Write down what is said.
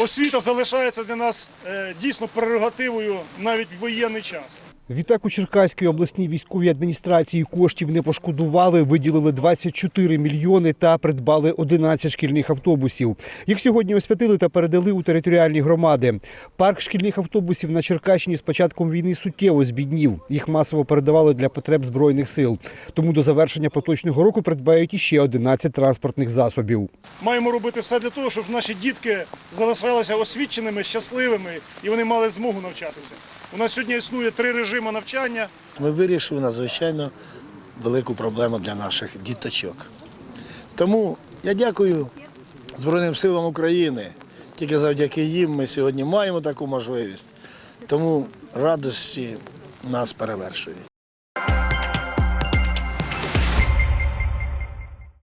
освіта залишається для нас е, дійсно прерогативою навіть в воєнний час. Відтак у Черкаській обласній військовій адміністрації коштів не пошкодували, виділили 24 мільйони та придбали 11 шкільних автобусів. Їх сьогодні освятили та передали у територіальні громади. Парк шкільних автобусів на Черкащині з початком війни суттєво збіднів. Їх масово передавали для потреб збройних сил. Тому до завершення поточного року придбають іще 11 транспортних засобів. Маємо робити все для того, щоб наші дітки залишалися освіченими, щасливими і вони мали змогу навчатися. У нас сьогодні існує три режими навчання. Ми вирішили надзвичайно велику проблему для наших діточок. Тому я дякую Збройним силам України. Тільки завдяки їм ми сьогодні маємо таку можливість. Тому радості нас перевершують.